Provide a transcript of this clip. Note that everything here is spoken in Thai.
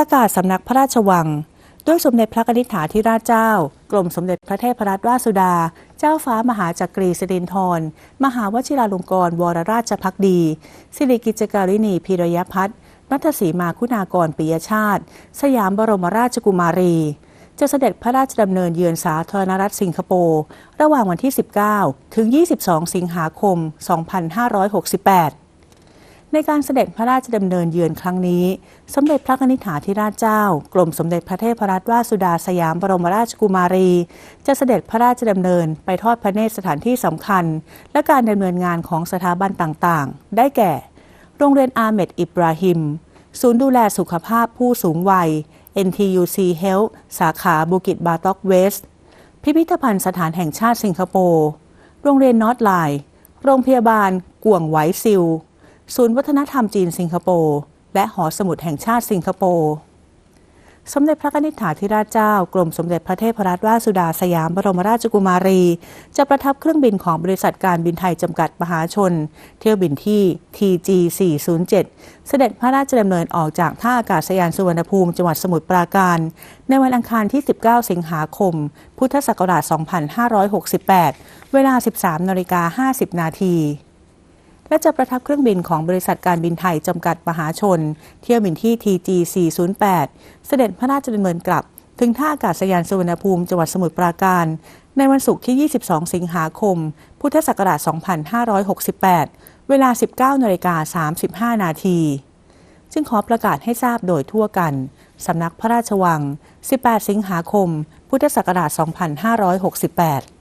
ประกาศสำนักพระราชวัง ด้วยสมเด็จพระนิธิถาธิราชเจ้า กรมสมเด็จพระเทพรัตนราชสุดา เจ้าฟ้ามหาจักรีสิรินธรมหาวชิราลงกรณวรราชพักดี สิริกิจการินีพีรยพัฒน์นัทศรีมาคุณากรปิยชาติ สยามบรมราชกุมารี จะเสด็จพระราชดำเนินเยือนสาธารณรัฐสิงคโปร์ ระหว่างวันที่ 19 ถึง 22 สิงหาคม 2568 ในการเสด็จพระราชดำเนินเยือนครั้งนี้ สมเด็จพระนิธิถาธิราชเจ้า กรมสมเด็จพระเทพรัตนราชสุดาสยามบรมราชกุมารี จะเสด็จพระราชดำเนินไปทอดพระเนตรสถานที่สำคัญ และการดำเนินงานของสถาบันต่างๆ ได้แก่ โรงเรียนอาเมดอิบราฮิม ศูนย์ดูแลสุขภาพผู้สูงวัย NTUC Health สาขาบุกิตบาต็อกเวสต์พิพิธภัณฑ์สถานแห่งชาติสิงคโปร์ โรงเรียนนอตไลน์ โรงพยาบาลกวงไหวซิล ศูนย์วัฒนธรรมจีนสิงคโปร์ และหอสมุดแห่งชาติสิงคโปร์สมเด็จพระนิธิถาธิราชเจ้า กรมสมเด็จพระเทพรัตนราชสุดาสยามบรมราชกุมารี จะประทับเครื่องบินของบริษัทการบินไทยจำกัดมหาชน เที่ยวบินที่ TG 407 เสด็จพระราชดำเนินออกจากท่าอากาศยานสุวรรณภูมิจังหวัดสมุทรปราการ ในวันอังคารที่ 19 สิงหาคม พุทธศักราช 2568 เวลา 13นาฬิกา50 นาที และจะประทับเครื่องบินของบริษัทการบินไทยจำกัดมหาชน เที่ยวบินที่ TG 408 เสด็จพระราชดำเนินกลับ ถึงท่าอากาศยานสุวรรณภูมิจังหวัดสมุทรปราการ ในวันศุกร์ที่ 22 สิงหาคม พุทธศักราช 2568 เวลา 19นาฬิกา35 นาทีจึงขอประกาศให้ทราบโดยทั่วกัน สำนักพระราชวัง 18 สิงหาคม พุทธศักราช 2568